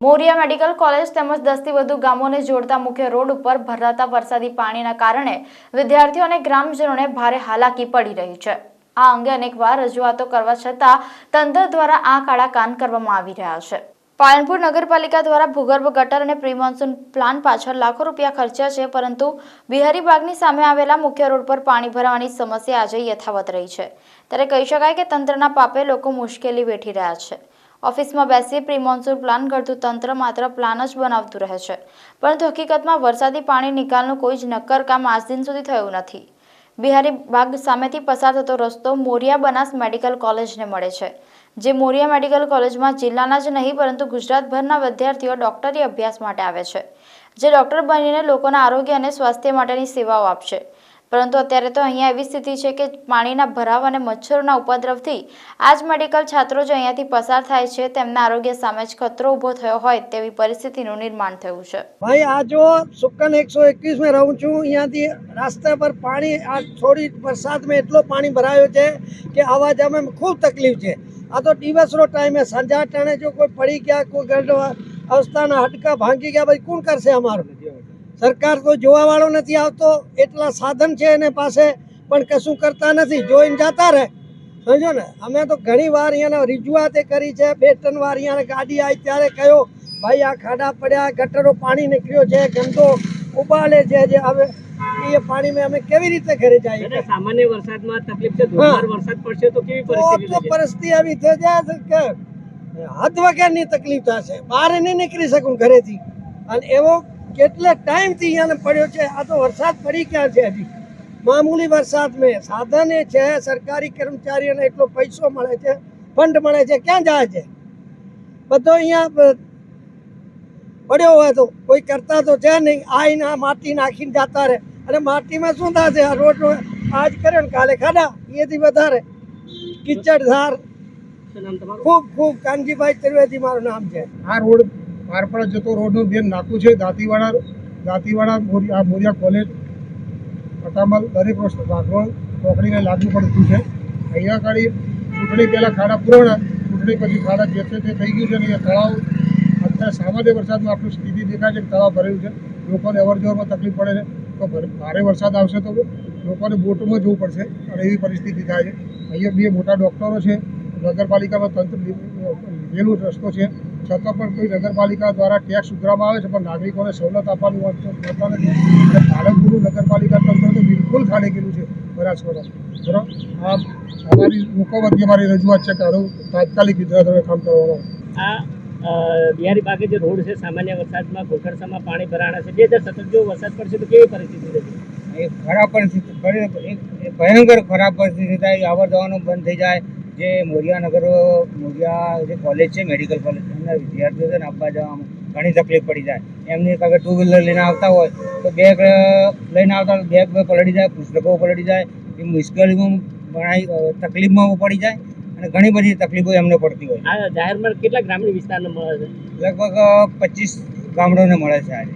Morya medical college તેમજ દસથી વધુ ગામોને જોડતા મુખ્ય રોડ ઉપર ભરાતા વરસાદી પાણીના કારણે વિદ્યાર્થીઓ અને ગ્રામજનોને ભારે હાલાકી પડી રહી છે. આ અંગે અનેકવાર રજૂઆતો કરવા છતાં તંત્ર દ્વારા આ કાળા કાન કરવામાં આવી રહ્યા છે. પાલનપુર નગરપાલિકા દ્વારા ભૂગર્ભ ગટર અને પ્રી મોન્સૂન પ્લાન પાછળ લાખો રૂપિયા ખર્ચ્યા છે, પરંતુ બિહારી બાગની સામે આવેલા મુખ્ય રોડ પર પાણી ભરાવાની સમસ્યા આજે યથાવત રહી છે. ત્યારે કહી શકાય કે તંત્રના પાપે લોકો મુશ્કેલી વેઠી રહ્યા છે. ઓફિસમાં બેસી પ્રી પ્લાન કરતું તંત્ર માત્ર પ્લાન જ બનાવતું રહે છે. પરંતુ હકીકતમાં વરસાદી પાણી નિકાલનું કોઈ જ નક્કર કામ આજ દિન સુધી થયું નથી. બિહારી બાગ સામેથી પસાર થતો રસ્તો મોરિયા બનાસ મેડિકલ કોલેજને મળે છે. જે મોરિયા મેડિકલ કોલેજમાં જિલ્લાના જ નહીં, પરંતુ ગુજરાતભરના વિદ્યાર્થીઓ ડોક્ટરી અભ્યાસ માટે આવે છે. જે ડોક્ટર બનીને લોકોના આરોગ્ય અને સ્વાસ્થ્ય માટેની સેવાઓ આપશે. પરંતુ અત્યારે તો અહીંયા એવી સ્થિતિ છે કે પાણીના ભરાવ અને મચ્છરોના ઉપદ્રવથી આ મેડિકલ છાત્રો જે અહીંયાથી પસાર થાય છે, તેમના આરોગ્ય સામે જ ખતરો ઊભો થયો હોય તેવી પરિસ્થિતિનું નિર્માણ થયું છે. ભાઈ, આ જો સુકન એકસો એકવીસમાં રહું છું, અહીંયાથી રાસ્તા પર પાણી, આ થોડી વરસાદમાં એટલો પાણી ભરાયો છે કે આવા જવામાં ખૂબ તકલીફ છે. આ તો દિવસનો ટાઈમ સાંજા ટાણે જો કોઈ પડી ગયા, કોઈ ગરડ અવસ્થાના હટકા ભાંગી ગયા, ભાઈ, કોણ કરશે અમારું? સરકાર તો જોવા વાળો નથી આવતો એટલા સાધન છે એને પાસે પણ કશું કરતા નથી જોઈને જતા રહે. સમજો ને? અમે તો ઘણી વાર અહીંયા રજૂઆતે કરી છે બે ત્રણ વાર અહીંયા ગાડી આવી ત્યારે કહ્યો ભાઈ આ ખાડા પડ્યા ગટરો પાણી નીકળ્યો છે ગંદો ઉબાલે છે જે હવે એ પાણીમાં અમે કેવી રીતે ઘરે જઈએ સામાન્ય વરસાદમાં તકલીફ છે વરસાદ પડશે તો કેવી પરિસ્થિતિ પરિસ્થિતિ આવી થઈ જાય છે કે હદ વગરની તકલીફ થશે. બહાર નહીં નીકળી શકું ઘરેથી. અને એવો કેટલે ટાઈમથી અહીંયાને પડ્યો છે. આ તો વરસાદ પડી ક્યાં છે હજી. મામૂલી વરસાદ મેં. સાધન છે સરકારી કર્મચારીઓને એટલો પૈસો મળે છે ફંડ મળે છે. ક્યાં જાય છે? બધો અહીંયા પડ્યો હોય તો. કોઈ કરતા તો છે નહીં. આઈને આ માટી નાખીને જતા રહે. અને માટીમાં શું થશે? આ રોડ આજ કર્યો ને કાલે. ખાડા. એથી વધારે. કિચડધાર. ખૂબ ખૂબ. કાનજીભાઈ ત્રિવેદી મારું નામ છે. આ રોડ પારપડા જતો રોડનું બેન નાકું છે, દાંતીવાડા દાંતીવાડા આ મોરિયા કોલેજ પટામલ દરેક વસ્તુ ભાગવળ ચોકડીને લાગુ પડતું છે. અહીંયા આગળ ચૂંટણી પહેલાં ખાડા પૂરણા, ચૂંટણી પછી ખાડા જે છે તે થઈ ગયું છે અને તળાવ, અત્યારે સામાન્ય વરસાદમાં આપણું સ્થિતિ દેખાય છે તળાવ ભરેલું છે. લોકોને અવર જવરમાં તકલીફ પડે છે. તો ભારે વરસાદ આવશે તો લોકોને બોટમાં જવું પડશે અને એવી પરિસ્થિતિ થાય છે. અહીંયા બે મોટા ડૉક્ટરો છે, નગરપાલિકામાં તંત્ર લીધેલું રસ્તો છે. છતાં પણ કોઈ નગરપાલિકા દ્વારા ટેક્સ ઉઘરામાં આવે છે પણ નાગરિકોને સવલત આપવાનું વાત તો નથી. પાલનપુરનું નગરપાલિકા તંત્ર તો બિલકુલ ખાડી ગયેલું છે બનાસકાંઠા બરાબર? આ અમારી લોકો વતી અમારી રજૂઆત છે કે આનું તાત્કાલિક વિદ્યાર્થીઓને કામ કરવાનું આ બિહારી બાગે જે રોડ છે સામાન્ય વરસાદમાં ઘોઘરસામાં પાણી ભરાણા છે. બે હજાર સતત જો વરસાદ પડશે તો કેવી પરિસ્થિતિ રહેશે? એ ખરાબ પરિસ્થિતિ ભયંકર ખરાબ પરિસ્થિતિ થાય આવર જવાનું બંધ થઈ જાય. જે મોરિયાનગર મોરિયા જે કોલેજ છે મેડિકલ કોલેજ એમના વિદ્યાર્થીઓ છે ને આપવા જવામાં ઘણી તકલીફ પડી જાય. એમની અગર ટુ વ્હીલર લઈને આવતા હોય તો બેગ લઈને આવતા હોય બેગ પલટી જાય પુસ્તકો પલટી જાય એ મુશ્કેલીમાં ઘણા તકલીફમાં પડી જાય અને ઘણી બધી તકલીફો એમને પડતી હોય. આ જાહેરમાં કેટલા ગ્રામીણ વિસ્તારને મળે છે? લગભગ પચીસ ગામડોને મળે છે આજે.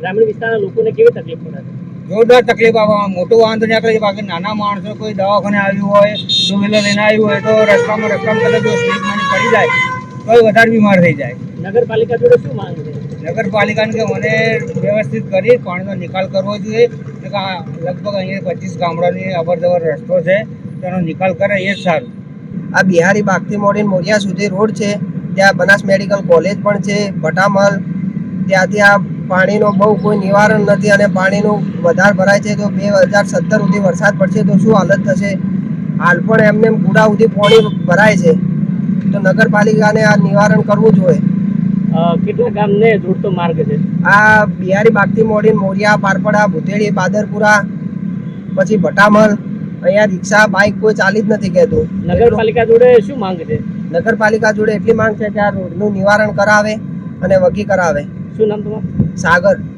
ગ્રામીણ વિસ્તારના લોકોને કેવી તકલીફ પડે છે? જોરદાર તકલીફ આવે. મોટું વાહન તો નીકળે છે બાકી નાના માણસો કોઈ દવાખાને આવ્યું હોય ટુ વ્હીલર લઈને આવ્યું હોય તો રસ્તામાં રસ્તામાં કદાચ જો સ્લીપ પડી જાય તો વધારે બીમાર થઈ જાય. નગરપાલિકા જોડે શું માંગ છે? નગરપાલિકાને કે મને વ્યવસ્થિત કરી પાણીનો નિકાલ કરવો જોઈએ. કે આ લગભગ અહીંયા પચીસ ગામડાની અવર જવર રસ્તો છે તેનો નિકાલ કરે એ જ સારું. આ બિહારી બાગથી મોડીને મોરિયા સુધી રોડ છે. ત્યાં બનાસ મેડિકલ કોલેજ પણ છે ભટામલ. ત્યાંથી આ પાણીનો બહુ કોઈ નિવારણ નથી અને પાણીનું વધારે ભરાય છે તો બે હજાર સત્તર સુધી વરસાદ પડશે તો શું હાલત થશે? હાલ પણ એમને એમ ગુડા સુધી પાણી ભરાય છે. તો નગરપાલિકાને આ નિવારણ કરવું જોઈએ. કેટલા ગામને જોડતો માર્ગ છે? આ બિહારી બાગથી મોડી મોરિયા પારપડા ભૂતેડી પાદરપુરા પછી ભટામલ અહીંયા રિક્ષા બાઇક કોઈ ચાલી જ નથી કહેતું. નગરપાલિકા જોડે શું માંગ છે? નગરપાલિકા જોડે એટલી માંગ છે કે આ રોડનું નિવારણ કરાવે અને વગી કરાવે. શું નામ તમારું? સાગર.